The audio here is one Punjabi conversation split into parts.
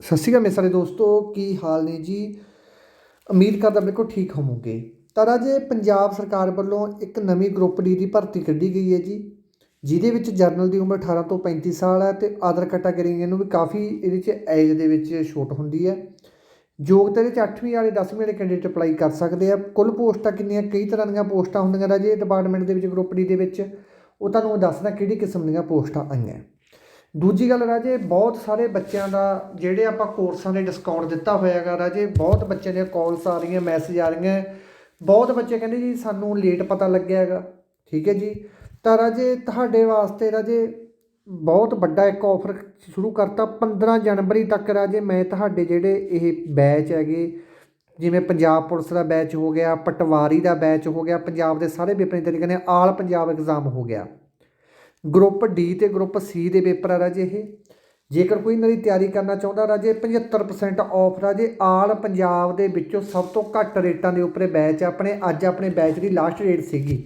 ਸਤਿ ਸ਼੍ਰੀ ਅਕਾਲ ਮੇਰੇ ਸਾਰੇ ਦੋਸਤੋ, ਕੀ ਹਾਲ ਨੇ ਜੀ? ਉਮੀਦ ਕਰਦਾ ਬਿਲਕੁਲ ਠੀਕ ਹੋਵੋਗੇ। ਤਾਂ ਰਾਜੇ, ਪੰਜਾਬ ਸਰਕਾਰ ਵੱਲੋਂ ਇੱਕ ਨਵੀਂ ਗਰੁੱਪ ਡੀ ਦੀ ਭਰਤੀ ਕੱਢੀ ਗਈ ਹੈ ਜੀ। ਜਿਹਦੇ ਵਿੱਚ ਜਰਨਲ ਦੀ ਉਮਰ 18 ਤੋਂ 35 ਸਾਲ ਹੈ ਤੇ ਆਦਰ ਕੈਟਾਗਰੀ ਨੂੰ ਵੀ ਕਾਫੀ ਇਹਦੇ 'ਚ ਏਜ ਦੇ ਵਿੱਚ ਛੋਟ ਹੁੰਦੀ ਹੈ। ਯੋਗਤਾ ਦੇ 'ਚ 8ਵੀਂ ਵਾਲੇ 10ਵੀਂ ਵਾਲੇ ਕੈਂਡੀਡੇਟ ਅਪਲਾਈ ਕਰ ਸਕਦੇ ਆ। ਕੁੱਲ ਪੋਸਟਾਂ ਕਿੰਨੀਆਂ? ਕਈ ਤਰ੍ਹਾਂ ਦੀਆਂ ਪੋਸਟਾਂ ਹੁੰਦੀਆਂ ਰਾਜੇ ਡਿਪਾਰਟਮੈਂਟ ਦੇ ਵਿੱਚ ਗਰੁੱਪ ਡੀ ਦੇ ਵਿੱਚ। ਉਹ ਤੁਹਾਨੂੰ ਮੈਂ ਦੱਸਦਾ ਕਿਹੜੀ ਕਿਸਮ ਦੀਆਂ ਪੋਸਟਾਂ ਆਈਆਂ। ਦੂਜੀ ਗੱਲ ਰਾਜੇ, ਬਹੁਤ ਸਾਰੇ ਬੱਚਿਆਂ ਦਾ ਜਿਹੜੇ ਆਪਾਂ ਕੋਰਸਾਂ ਦੇ ਡਿਸਕਾਊਂਟ ਦਿੱਤਾ ਹੋਇਆ ਹੈਗਾ ਰਾਜੇ, ਬਹੁਤ ਬੱਚਿਆਂ ਦੀਆਂ ਕਾਲਸ ਆ ਰਹੀਆਂ ਮੈਸੇਜ ਆ ਰਹੀਆਂ। ਬਹੁਤ ਬੱਚੇ ਕਹਿੰਦੇ ਜੀ, ਸਾਨੂੰ ਲੇਟ ਪਤਾ ਲੱਗਿਆ ਹੈਗਾ, ਠੀਕ ਹੈ ਜੀ। ਤਾਂ ਰਾਜੇ, ਤੁਹਾਡੇ ਵਾਸਤੇ ਰਾਜੇ, ਬਹੁਤ ਵੱਡਾ ਇੱਕ ਆਫਰ ਸ਼ੁਰੂ ਕਰਤਾ 15 ਜਨਵਰੀ ਤੱਕ ਰਾਜੇ। ਮੈਂ ਤੁਹਾਡੇ ਜਿਹੜੇ ਇਹ ਬੈਚ ਹੈਗੇ, ਜਿਵੇਂ ਪੰਜਾਬ ਪੁਲਿਸ ਦਾ ਬੈਚ ਹੋ ਗਿਆ, ਪਟਵਾਰੀ ਦਾ ਬੈਚ ਹੋ ਗਿਆ, ਪੰਜਾਬ ਦੇ ਸਾਰੇ ਪੇਪਰਾਂ ਦੀ ਤਰੀਕੇ ਨੇ ਆਲ ਪੰਜਾਬ ਐਗਜ਼ਾਮ ਹੋ ਗਿਆ। ਗਰੁੱਪ ਡੀ ਤੇ ਗਰੁੱਪ ਸੀ ਦੇ ਪੇਪਰ ਆ ਰਾਜੇ ਇਹ। ਜੇਕਰ ਕੋਈ ਇਹਨਾਂ ਦੀ ਤਿਆਰੀ ਕਰਨਾ ਚਾਹੁੰਦਾ ਰਾਜੇ 75% ਆਫ ਰਾਜੇ। ਆਲ ਪੰਜਾਬ ਦੇ ਵਿੱਚੋਂ ਸਭ ਤੋਂ ਘੱਟ ਰੇਟਾਂ ਦੇ ਉੱਪਰ ਬੈਚ ਆਪਣੇ। ਅੱਜ ਆਪਣੇ ਬੈਚ ਦੀ ਲਾਸਟ ਰੇਟ ਸੀਗੀ।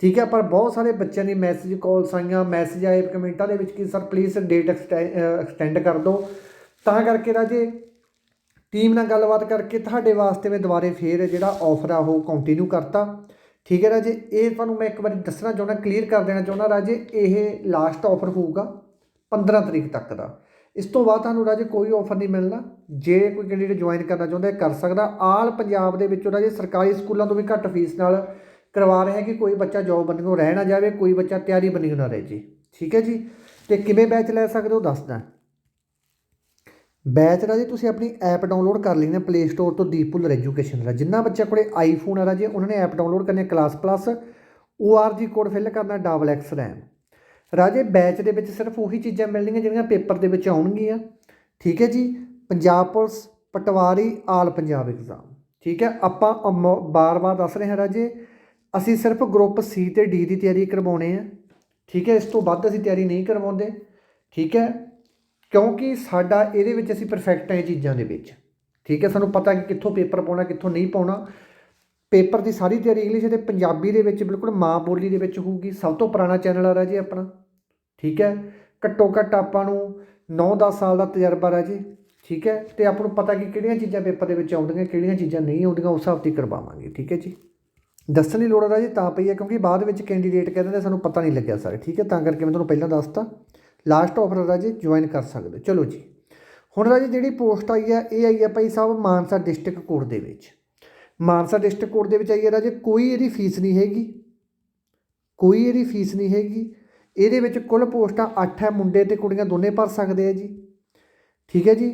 ਠੀਕ ਹੈ, ਪਰ ਬਹੁਤ ਸਾਰੇ ਬੱਚਿਆਂ ਦੀ ਮੈਸੇਜ ਕਾਲਸ ਆਈਆਂ। ਮੈਸੇਜ ਆਏ ਕਮੈਂਟਾਂ ਦੇ ਵਿੱਚ ਕਿ, ਸਰ ਪਲੀਜ਼ ਡੇਟ ਐਕਸਟੈਂਡ ਕਰ ਦਿਓ। ਤਾਂ ਕਰਕੇ ਰਾਜੇ ਟੀਮ ਨਾਲ ਗੱਲਬਾਤ ਕਰਕੇ ਤੁਹਾਡੇ ਵਾਸਤੇ ਮੈਂ ਦੁਬਾਰੇ ਫੇਰ ਜਿਹੜਾ ਆਫਰ ਆ ਉਹ ਕੰਟੀਨਿਊ ਕਰਤਾ। ਠੀਕ ਹੈ ਰਾਜੇ ਇਹ ਤੁਹਾਨੂੰ ਮੈਂ ਇੱਕ ਵਾਰੀ ਦੱਸਣਾ ਚਾਹੁੰਦਾ ਕਲੀਅਰ ਕਰ ਦੇਣਾ ਚਾਹੁੰਦਾ ਰਾਜੇ, ਇਹ ਲਾਸਟ ਆਫਰ ਹੋਊਗਾ 15 ਤਰੀਕ ਤੱਕ ਦਾ। ਇਸ ਤੋਂ ਬਾਅਦ ਤੁਹਾਨੂੰ ਰਾਜੇ ਕੋਈ ਆਫਰ ਨਹੀਂ ਮਿਲਣਾ। ਜੇ ਕੋਈ ਕੈਂਡੀਡੇਟ ਜੁਆਇਨ ਕਰਨਾ ਚਾਹੁੰਦਾ ਹੈ ਕਰ ਸਕਦਾ। ਆਲ ਪੰਜਾਬ ਦੇ ਵਿੱਚੋਂ ਰਾਜੇ ਸਰਕਾਰੀ ਸਕੂਲਾਂ ਤੋਂ ਵੀ ਘੱਟ ਫੀਸ ਨਾਲ ਕਰਵਾ ਰਿਹਾ ਕਿ ਕੋਈ ਬੱਚਾ ਜੋਬ ਬੰਨਿਓ ਰਹਿ ਨਾ ਜਾਵੇ, ਕੋਈ ਬੱਚਾ ਤਿਆਰੀ ਬੰਨਿਓ ਨਾ ਰਹੇ ਜੀ। ਠੀਕ ਹੈ ਜੀ? ਤੇ ਕਿਵੇਂ ਬੈਚ ਲੈ ਸਕਦੇ ਹੋ? ਦੱਸਦਾ ਬੈਚ ਰਾਜੇ ਤੁਸੀਂ ਆਪਣੀ ਐਪ ਡਾਊਨਲੋਡ ਕਰ ਲੈਣੀ ਹੈ ਪਲੇ ਸਟੋਰ ਤੋਂ ਭੁੱਲਰ ਐਜੂਕੇਸ਼ਨ ਦਾ ਜਿੰਨਾ ਬੱਚਾ ਕੋਲੇ ਆਈਫੋਨ ਹੈ ਰਾਜੇ ਉਹਨਾਂ ਨੇ ਐਪ ਡਾਊਨਲੋਡ ਕਰਨੀ ਹੈ class plus ORG code fill ਕਰਨਾ ਡਬਲ ਐਕਸ ਰੈਮ ਰਾਜੇ, ਬੈਚ ਦੇ ਵਿੱਚ ਸਿਰਫ ਉਹੀ ਚੀਜ਼ਾਂ ਮਿਲਣਗੀਆਂ ਜਿਹੜੀਆਂ ਪੇਪਰ ਦੇ ਵਿੱਚ ਆਉਣਗੀਆਂ। ਠੀਕ ਹੈ ਜੀ? Punjab police, patwari, all Punjab exam ਠੀਕ ਹੈ? ਆਪਾਂ ਬਾਰ-ਬਾਰ ਦੱਸ ਰਹੇ ਹਾਂ ਰਾਜੇ, ਅਸੀਂ ਸਿਰਫ ਗਰੁੱਪ ਸੀ ਤੇ ਡੀ ਦੀ ਤਿਆਰੀ ਕਰਵਾਉਣੇ ਆ। ਠੀਕ ਹੈ? ਇਸ ਤੋਂ ਵੱਧ ਅਸੀਂ ਤਿਆਰੀ ਨਹੀਂ ਕਰਵਾਉਂਦੇ। ਠੀਕ ਹੈ? ਕਿਉਂਕਿ ਸਾਡਾ ਇਹਦੇ ਵਿੱਚ ਅਸੀਂ ਪਰਫੈਕਟ ਹੈ ਇਹ ਚੀਜ਼ਾਂ ਦੇ ਵਿੱਚ। ਠੀਕ ਹੈ, ਸਾਨੂੰ ਪਤਾ ਕਿ ਕਿੱਥੋਂ ਪੇਪਰ ਪਾਉਣਾ, ਕਿੱਥੋਂ ਨਹੀਂ ਪਾਉਣਾ। ਪੇਪਰ ਦੀ ਸਾਰੀ ਤਿਆਰੀ ਇੰਗਲਿਸ਼ ਤੇ ਪੰਜਾਬੀ ਦੇ ਵਿੱਚ ਬਿਲਕੁਲ ਮਾਂ ਬੋਲੀ ਦੇ ਵਿੱਚ ਹੋਊਗੀ, ਸਭ ਤੋਂ ਪੁਰਾਣਾ ਚੈਨਲ ਆ ਰਿਹਾ ਰਾਜੇ ਆਪਣਾ। ਠੀਕ ਹੈ, ਘੱਟੋ ਘੱਟ ਆਪਾਂ ਨੂੰ 9-10 ਸਾਲ ਦਾ ਤਜਰਬਾ ਰਾਜੇ। ਠੀਕ ਹੈ, ਤੇ ਆਪਾਂ ਨੂੰ ਪਤਾ ਕਿ ਕਿਹੜੀਆਂ ਚੀਜ਼ਾਂ ਪੇਪਰ ਦੇ ਵਿੱਚ ਆਉਂਦੀਆਂ, ਕਿਹੜੀਆਂ ਚੀਜ਼ਾਂ ਨਹੀਂ ਆਉਂਦੀਆਂ, ਉਸ ਹਿਸਾਬ ਤੇ ਕਰਵਾਵਾਂਗੇ। ਠੀਕ ਹੈ ਜੀ। ਦੱਸਣ ਦੀ ਲੋੜ ਰਾਜੇ ਤਾਂ ਪਈ ਹੈ ਕਿਉਂਕਿ ਬਾਅਦ ਵਿੱਚ ਕੈਂਡੀਡੇਟ ਕਹਿੰਦੇ ਨੇ, ਸਾਨੂੰ ਪਤਾ ਨਹੀਂ ਲੱਗਿਆ ਸਾਰੇ। ਠੀਕ ਹੈ, ਤਾਂ ਕਰਕੇ ਮੈਂ ਤੁਹਾਨੂੰ ਪਹਿਲਾਂ ਦੱਸਤਾ। ਲਾਸਟ ਆਫਰ ਰਾਜੇ ਜੁਆਇਨ ਕਰ ਸਕਦੇ ਹੋ। ਚਲੋ ਜੀ, ਹੁਣ ਰਾਜੇ ਜਿਹੜੀ ਪੋਸਟ ਆਈ ਹੈ, ਇਹ ਆਈ ਹੈ ਭਾਈ ਸਾਹਿਬ ਮਾਨਸਾ ਡਿਸਟ੍ਰਿਕਟ ਕੋਰਟ ਦੇ ਵਿੱਚ। ਮਾਨਸਾ ਡਿਸਟ੍ਰਿਕਟ ਕੋਰਟ ਦੇ ਵਿੱਚ ਆਈ ਹੈ ਰਾਜੇ, ਕੋਈ ਇਹਦੀ ਫੀਸ ਨਹੀਂ ਹੈਗੀ। ਕੋਈ ਇਹਦੀ ਫੀਸ ਨਹੀਂ ਹੈਗੀ। ਇਹਦੇ ਵਿੱਚ ਕੁੱਲ ਪੋਸਟਾਂ 8 ਹੈ, ਮੁੰਡੇ ਤੇ ਕੁੜੀਆਂ ਦੋਨੇ ਭਰ ਸਕਦੇ ਆ ਜੀ। ਠੀਕ ਹੈ ਜੀ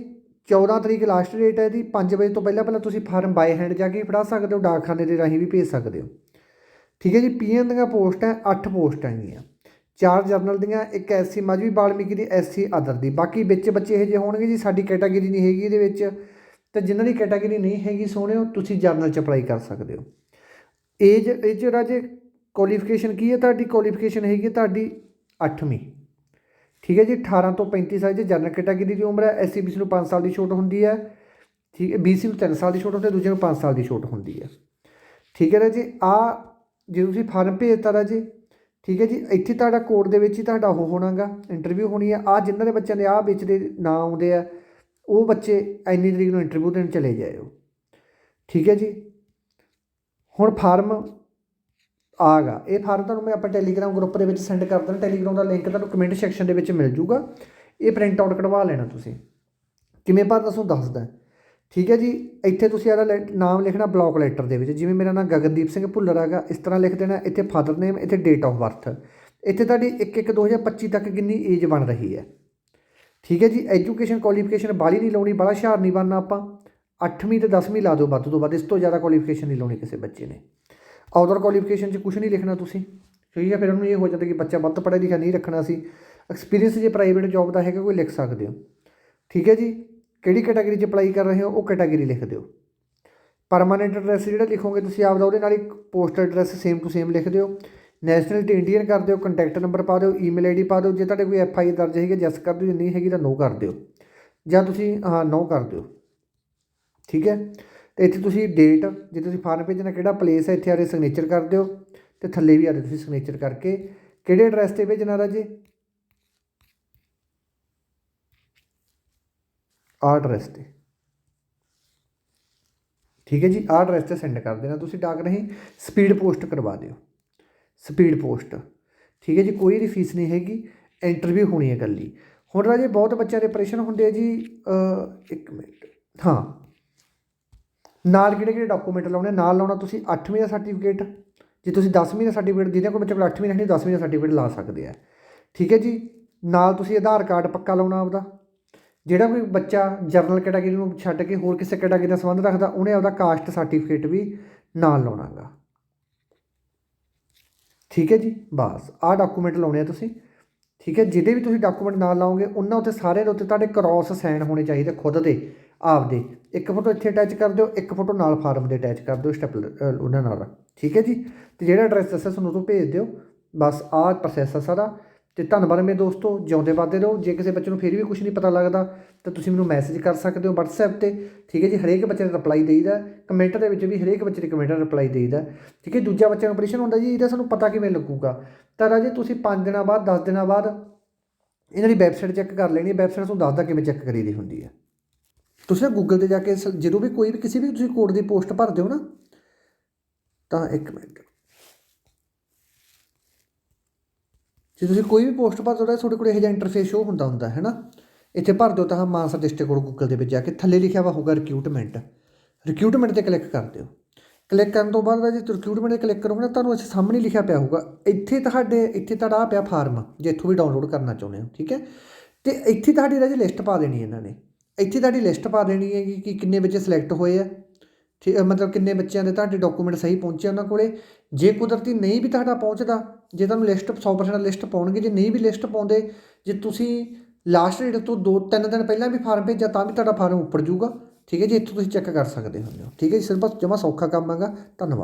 14 ਤਰੀਕ ਲਾਸਟ ਡੇਟ ਹੈ ਇਹਦੀ 5 ਵਜੇ ਤੋਂ ਪਹਿਲਾਂ ਪਹਿਲਾਂ ਤੁਸੀਂ ਫਾਰਮ ਬਾਈ ਹੈਂਡ ਜਾ ਕੇ ਫੜਾ ਸਕਦੇ ਹੋ, ਡਾਕਖਾਨੇ ਦੇ ਰਾਹੀਂ ਵੀ ਭੇਜ ਸਕਦੇ ਹੋ। ਠੀਕ ਹੈ ਜੀ, ਪੀਐਨ ਦੀਆਂ ਪੋਸਟਾਂ 8 ਪੋਸਟਾਂ ਹੈਗੀਆਂ ਚਾਰ ਜਰਨਲ ਦੀਆਂ, ਇੱਕ ਐਸਸੀ ਮਾਝਵੀ ਬਾਲਮੀਕੀ ਦੀ ਐਸਸੀ ਅਦਰ ਦੀ। ਬਾਕੀ ਵਿੱਚ ਬੱਚੇ ਇਹ ਜਿਹੇ ਹੋਣਗੇ ਜੀ, ਸਾਡੀ ਕੈਟਾਗਰੀ ਨਹੀਂ ਹੈਗੀ ਇਹਦੇ ਵਿੱਚ। ਤੇ ਜਿਨ੍ਹਾਂ ਦੀ ਕੈਟਾਗਰੀ ਨਹੀਂ ਹੈਗੀ ਸੋਹਣਿਓ, ਤੁਸੀਂ ਜਰਨਲ ਚ ਅਪਲਾਈ ਕਰ ਸਕਦੇ ਹੋ। ਏਜ, ਇਹ 'ਚ ਰਾਜੇ ਕੁਆਲੀਫਿਕੇਸ਼ਨ ਕੀ ਹੈ, ਤੁਹਾਡੀ ਕੁਆਲੀਫਿਕੇਸ਼ਨ ਹੈਗੀ ਤੁਹਾਡੀ 8ਵੀਂ ਠੀਕ ਹੈ ਜੀ 18 ਤੋਂ 35 ਸਾਲ ਦੀ ਜਨਰਲ ਕੈਟਾਗਰੀ ਦੀ ਉਮਰ ਹੈ ਐਸਸੀ ਬੀਸੀ ਨੂੰ 5 ਸਾਲ ਦੀ ਛੋਟ ਹੁੰਦੀ ਹੈ। ਠੀਕ ਹੈ ਬੀਸੀ ਨੂੰ 3 ਸਾਲ ਦੀ ਛੋਟ ਹੁੰਦੀ ਹੈ ਦੂਜੇ ਨੂੰ 5 ਸਾਲ ਦੀ ਛੋਟ ਹੁੰਦੀ ਹੈ। ਠੀਕ ਹੈ ਰਾਜੇ ਆ ਜੇ ਤੁਸੀਂ ਫਾਰਮ ਭੇਜਤਾ ਰਾਜੇ ਠੀਕ ਹੈ ਜੀ, ਇੱਥੇ ਤੁਹਾਡਾ ਕੋਡ ਦੇ ਵਿੱਚ ਹੀ ਤੁਹਾਡਾ ਉਹ ਹੋਣਾਗਾ ਇੰਟਰਵਿਊ ਹੋਣੀ ਹੈ ਆ ਜਿਨ੍ਹਾਂ ਦੇ ਬੱਚਿਆਂ ਦੇ ਆ ਵਿੱਚ ਦੇ ਨਾਂ ਆਉਂਦੇ ਆ, ਉਹ ਬੱਚੇ ਇੰਨੀ ਤਰੀਕ ਨੂੰ ਇੰਟਰਵਿਊ ਦੇਣ ਚਲੇ ਜਾਇਓ। ਠੀਕ ਹੈ ਜੀ? ਹੁਣ ਫਾਰਮ ਆਗਾ। ਇਹ ਫਾਰਮ ਤੁਹਾਨੂੰ ਮੈਂ ਆਪਾਂ ਟੈਲੀਗ੍ਰਾਮ ਗਰੁੱਪ ਦੇ ਵਿੱਚ ਸੈਂਡ ਕਰ ਦਿੰਦਾ। ਟੈਲੀਗ੍ਰਾਮ ਦਾ ਲਿੰਕ ਤੁਹਾਨੂੰ ਕਮੈਂਟ ਸੈਕਸ਼ਨ ਦੇ ਵਿੱਚ ਮਿਲ ਜੂਗਾ। ਇਹ ਪ੍ਰਿੰਟ ਆਊਟ ਕਢਵਾ ਲੈਣਾ ਤੁਸੀਂ। ਕਿਵੇਂ ਭਰ ਦੱਸੋ ਦੱਸਦਾ? ਠੀਕ ਹੈ ਜੀ, ਇੱਥੇ ਤੁਸੀਂ ਇਹਦਾ ਨਾਮ ਲਿਖਣਾ ਬਲੌਕ ਲੈਟਰ ਦੇ ਵਿੱਚ, ਜਿਵੇਂ ਮੇਰਾ ਨਾਮ ਗਗਨਦੀਪ ਸਿੰਘ ਭੁੱਲਰ ਹੈਗਾ, ਇਸ ਤਰ੍ਹਾਂ ਲਿਖ ਦੇਣਾ, ਇੱਥੇ ਫਾਦਰ ਨੇਮ ਇੱਥੇ ਡੇਟ ਆਫ ਬਰਥ ਇੱਥੇ ਤੁਹਾਡੀ 1 1 2025 ਤੱਕ ਕਿੰਨੀ ਏਜ ਬਣ ਰਹੀ ਹੈ। ਠੀਕ ਹੈ ਜੀ ਐਜੂਕੇਸ਼ਨ ਕੁਆਲੀਫਿਕੇਸ਼ਨ ਬਾਲੀ ਨਹੀਂ ਲਾਉਣੀ ਬੜਾ ਹੁਸ਼ਿਆਰ ਨਹੀਂ ਬਣਨਾ ਆਪਾਂ। 8ਵੀਂ ਤੇ 10ਵੀਂ ਲਾ ਦਿਓ ਵੱਧ ਤੋਂ ਵੱਧ, ਇਸ ਤੋਂ ਜ਼ਿਆਦਾ ਕੁਆਲੀਫਿਕੇਸ਼ਨ ਨਹੀਂ ਲਾਉਣੀ ਕਿਸੇ ਬੱਚੇ ਨੇ। ਆਊਟਰ ਕੁਆਲੀਫਿਕੇਸ਼ਨ 'ਚ ਕੁਝ ਨਹੀਂ ਲਿਖਣਾ ਤੁਸੀਂ। ਠੀਕ ਹੈ ਫਿਰ ਉਹਨੂੰ ਇਹ ਹੋ ਜਾਂਦਾ ਕਿ ਬੱਚਾ ਵੱਧ ਪੜ੍ਹਿਆ ਲਿਖਿਆ ਨਹੀਂ ਰੱਖਣਾ ਸੀ। ਐਕਸਪੀਰੀਅੰਸ ਜੇ ਪ੍ਰਾਈਵੇਟ ਜੌਬ ਦਾ ਹੈਗਾ, ਕੋਈ ਲਿਖ ਸਕਦੇ ਹੋ। ਠੀਕ ਹੈ ਜੀ ਕਿਹੜੀ ਕੈਟਾਗਰੀ 'ਚ ਅਪਲਾਈ ਕਰ ਰਹੇ ਹੋ, ਉਹ ਕੈਟਾਗਰੀ ਲਿਖ ਦਿਓ। ਪਰਮਾਨੈਂਟ ਐਡਰੈਸ ਜਿਹੜਾ ਲਿਖੋਗੇ ਤੁਸੀਂ ਆਪਦਾ ਉਹਦੇ ਨਾਲ ਇੱਕ postal address same to same ਲਿਖ ਦਿਓ। ਨੈਸ਼ਨਲਿਟੀ ਇੰਡੀਅਨ ਕਰ ਦਿਓ ਕੰਟੈਕਟ ਨੰਬਰ ਪਾ ਦਿਓ ਈਮੇਲ ਆਈਡੀ ਪਾ ਦਿਓ, ਜੇ ਤੁਹਾਡੇ ਕੋਈ ਐਫ ਆਈ ਦਰਜ ਹੈਗੀ ਜੈਸ ਕਰ ਦਿਓ, ਜੇ ਨਹੀਂ ਹੈਗੀ ਤਾਂ ਨੋ ਕਰ ਦਿਓ। ਜਾਂ ਤੁਸੀਂ, ਹਾਂ ਨੋ ਕਰ ਦਿਓ। ਠੀਕ ਹੈ? ਤੇ ਇੱਥੇ ਤੁਸੀਂ ਡੇਟ ਜੇ ਤੁਸੀਂ ਫਾਰਮ ਭੇਜਣਾ ਕਿਹੜਾ ਪਲੇਸ ਹੈ, ਇੱਥੇ ਆਰੇ ਸਿਗਨੇਚਰ ਕਰ ਦਿਓ। ਤੇ ਥੱਲੇ ਵੀ ਆਰੇ ਤੁਸੀਂ ਸਿਗਨੇਚਰ ਕਰਕੇ। ਕਿਹੜੇ ਐਡਰੈਸ ਤੇ ਭੇਜਣਾ ਰਾਜੇ? ਆਹ ਐਡਰੈਸ ਤੇ। ਠੀਕ ਹੈ ਜੀ ਆਹ ਐਡਰੈਸ ਤੇ ਸੈਂਡ ਕਰ ਦੇਣਾ। ਤੁਸੀਂ ਡਾਕ ਰਾਹੀਂ ਸਪੀਡ ਪੋਸਟ ਕਰਵਾ ਦਿਓ। ਸਪੀਡ ਪੋਸਟ ਠੀਕ ਹੈ ਜੀ, ਕੋਈ ਇਹਦੀ ਫੀਸ ਨਹੀਂ ਹੈਗੀ ਇੰਟਰਵਿਊ ਹੋਣੀ ਹੈ ਇਕੱਲੀ। ਹੁਣ ਰਾਜੇ ਬਹੁਤ ਬੱਚਿਆਂ ਦੇ ਪ੍ਰਸ਼ਨ ਹੁੰਦੇ ਆ ਜੀ ਇੱਕ ਮਿੰਟ। ਹਾਂ। ਨਾਲ ਕਿਹੜੇ ਕਿਹੜੇ ਡਾਕੂਮੈਂਟ ਲਾਉਣੇ? ਨਾਲ ਲਾਉਣਾ ਤੁਸੀਂ 8ਵੀਂ ਦਾ ਸਰਟੀਫਿਕੇਟ ਜੇ ਤੁਸੀਂ 10ਵੀਂ ਦਾ ਸਰਟੀਫਿਕੇਟ ਜਿਹਦੇ ਕੋਲ ਬੱਚੇ ਕੋਲ 8ਵੀਂ ਦਾ ਨਹੀਂ 10ਵੀਂ ਦਾ ਸਰਟੀਫਿਕੇਟ ਲਾ ਸਕਦੇ ਆ। ਠੀਕ ਹੈ ਜੀ, ਨਾਲ ਤੁਸੀਂ ਆਧਾਰ ਕਾਰਡ ਪੱਕਾ ਲਾਉਣਾ ਆਪਦਾ। ਜਿਹੜਾ ਕੋਈ ਬੱਚਾ ਜਰਨਲ ਕੈਟਾਗਰੀ ਨੂੰ ਛੱਡ ਕੇ ਹੋਰ ਕਿਸੇ ਕੈਟਾਗਰੀ ਦਾ ਸੰਬੰਧ ਰੱਖਦਾ, ਉਹਨੇ ਆਪਦਾ ਕਾਸਟ ਸਰਟੀਫਿਕੇਟ ਵੀ ਨਾਲ ਲਾਉਣਾਗਾ। ਠੀਕ ਹੈ ਜੀ? ਬਸ, ਆਹ ਡਾਕੂਮੈਂਟ ਲਾਉਣੇ ਆ ਤੁਸੀਂ। ਠੀਕ ਹੈ? ਜਿਹਦੇ ਵੀ ਤੁਸੀਂ ਡਾਕੂਮੈਂਟ ਨਾਲ ਲਾਓਗੇ, ਉਹਨਾਂ ਉੱਤੇ ਸਾਰੇ ਦੇ ਉੱਤੇ ਤੁਹਾਡੇ ਕ੍ਰਾਸ ਸਾਈਨ ਹੋਣੇ ਚਾਹੀਦੇ ਖੁਦ ਦੇ, ਆਪਦੇ। ਇੱਕ ਫੋਟੋ ਇੱਥੇ ਅਟੈਚ ਕਰ ਦਿਓ, ਇੱਕ ਫੋਟੋ ਨਾਲ ਫਾਰਮ ਦੇ ਅਟੈਚ ਕਰ ਦਿਓ ਸਟੈਪ ਉਹਨਾਂ ਨਾਲ। ਠੀਕ ਹੈ ਜੀ? ਤੇ ਜਿਹੜਾ ਐਡਰੈਸ ਦੱਸਿਆ, ਤੁਹਾਨੂੰ ਉਹ ਭੇਜ ਦਿਓ। ਬਸ, ਆਹ ਪ੍ਰੋਸੈਸ ਆ ਸਾਰਾ। ਤੇ ਧੰਨਵਾਦ ਮੇਰੇ ਦੋਸਤੋ, ਜਿਉਂਦੇ ਵੱਧਦੇ ਰਹੋ। ਜੇ ਕਿਸੇ ਬੱਚੇ ਨੂੰ ਫਿਰ ਵੀ ਕੁਝ ਨਹੀਂ ਪਤਾ ਲੱਗਦਾ, ਤਾਂ ਤੁਸੀਂ ਮੈਨੂੰ ਮੈਸੇਜ ਕਰ ਸਕਦੇ ਹੋ WhatsApp ਤੇ। ਠੀਕ ਹੈ ਜੀ? ਹਰੇਕ ਬੱਚੇ ਦਾ ਰਿਪਲਾਈ ਦੇਈਦਾ ਕਮੈਂਟ ਦੇ ਵਿੱਚ ਵੀ ਹਰੇਕ ਬੱਚੇ ਦੇ ਕਮੈਂਟ ਦਾ ਰਿਪਲਾਈ ਦੇਈਦਾ ਠੀਕ ਹੈ? ਦੂਜਾ ਬੱਚੇ ਨੂੰ ਆਪਰੇਸ਼ਨ ਹੁੰਦਾ ਜੀ, ਇਹਦਾ ਸਾਨੂੰ ਪਤਾ ਕਿਵੇਂ ਲੱਗੂਗਾ। ਤਾਂ ਰਾਜੇ, ਤੁਸੀਂ 5 ਦਿਨਾਂ ਬਾਅਦ 10 ਦਿਨਾਂ ਬਾਅਦ ਇਹਨਾਂ ਦੀ ਵੈਬਸਾਈਟ ਚੈੱਕ ਕਰ ਲੈਣੀ ਹੈ। ਵੈਬਸਾਈਟ ਤੁਹਾਨੂੰ ਦੱਸਦਾ ਕਿਵੇਂ ਚੈੱਕ ਕਰੀਦੀ ਹੁੰਦੀ ਹੈ। ਤੁਸੀਂ ਨਾ ਗੂਗਲ ਤੇ ਜਾ ਕੇ ਸ- ਜਦੋਂ ਵੀ ਕੋਈ ਵੀ, ਕਿਸੇ ਵੀ ਤੁਸੀਂ ਕੋਡ ਦੀ ਪੋਸਟ ਭਰਦੇ ਹੋ ਨਾ, ਤਾਂ ਇੱਕ ਮਿੰਟ। ਜੇ ਤੁਸੀਂ ਕੋਈ ਵੀ ਪੋਸਟ ਭਰ ਹੋ ਤਾਂ ਤੁਹਾਡੇ ਕੋਲ ਇਹੋ ਜਿਹਾ ਇੰਟਰਫੇਸ ਸ਼ੋ ਹੁੰਦਾ ਹੁੰਦਾ, ਹੈ ਨਾ? ਇੱਥੇ ਭਰ ਦਿਓ ਤਾਂ ਮਾਨਸਾ ਡਿਸਟ੍ਰਿਕਟ ਕੋਲ ਗੂਗਲ ਦੇ ਵਿੱਚ ਜਾ ਕੇ ਥੱਲੇ ਲਿਖਿਆ ਵਾ ਹੋਊਗਾ ਰਿਕਰੂਟਮੈਂਟ ਰਿਕਰੂਟਮੈਂਟ ਤੇ ਕਲਿੱਕ ਕਰ ਦਿਓ। ਕਲਿੱਕ ਕਰਨ ਤੋਂ ਬਾਅਦ ਜੇ ਰਿਕਰੂਟਮੈਂਟ ਤੇ ਕਲਿੱਕ ਕਰੋਗੇ ਨਾ, ਤੁਹਾਨੂੰ ਇੱਥੇ ਸਾਹਮਣੇ ਲਿਖਿਆ ਪਿਆ ਹੋਊਗਾ, ਇੱਥੇ ਤੁਹਾਡੇ, ਇੱਥੇ ਤੁਹਾਡਾ ਆਹ ਪਿਆ ਫਾਰਮ ਜੇ ਇੱਥੋਂ ਵੀ ਡਾਊਨਲੋਡ ਕਰਨਾ ਚਾਹੁੰਦੇ ਹੋ, ਠੀਕ ਹੈ? ਤੇ ਇੱਥੇ ਤੁਹਾਡੀ ਰਾਜੀ ਲਿਸਟ ਪਾ ਦੇਣੀ ਇਹਨਾਂ ਨੇ। ਇੱਥੇ ਤੁਹਾਡੀ ਲਿਸਟ ਪਾ ਦੇਣੀ ਹੈ ਕਿ ਕਿੰਨੇ ਬੱਚੇ ਸਿਲੈਕਟ ਹੋਏ ਆ। ਠੀਕ, ਮਤਲਬ ਕਿੰਨੇ ਬੱਚਿਆਂ ਦੇ ਤੁਹਾਡੇ ਡਾਕੂਮੈਂਟ ਸਹੀ ਪਹੁੰਚੇ ਉਹਨਾਂ ਕੋਲੇ। ਜੇ ਕੁਦਰਤੀ ਨਹੀਂ ਵੀ ਤੁਹਾਡਾ ਪਹੁੰਚਦਾ ਜੇ ਤੁਹਾਨੂੰ ਲਿਸਟ 100% ਲਿਸਟ ਪਾਉਣਗੇ, ਜੇ ਨਹੀਂ ਵੀ ਲਿਸਟ ਪਾਉਂਦੇ, ਜੇ ਤੁਸੀਂ ਲਾਸਟ ਡੇਟ ਤੋਂ 2-3 ਦਿਨ ਪਹਿਲਾਂ ਵੀ ਫਾਰਮ ਭੇਜਿਆ, ਤਾਂ ਵੀ ਤੁਹਾਡਾ ਫਾਰਮ ਉੱਪਰ ਜਾਊਗਾ। ਠੀਕ ਹੈ ਜੀ, ਇੱਥੋਂ ਤੁਸੀਂ ਚੈੱਕ ਕਰ ਸਕਦੇ ਹੋ। ਠੀਕ ਹੈ ਜੀ, ਸਿਰਫ ਜਮਾ ਸੌਖਾ ਕੰਮ ਹੈਗਾ। ਧੰਨਵਾਦ।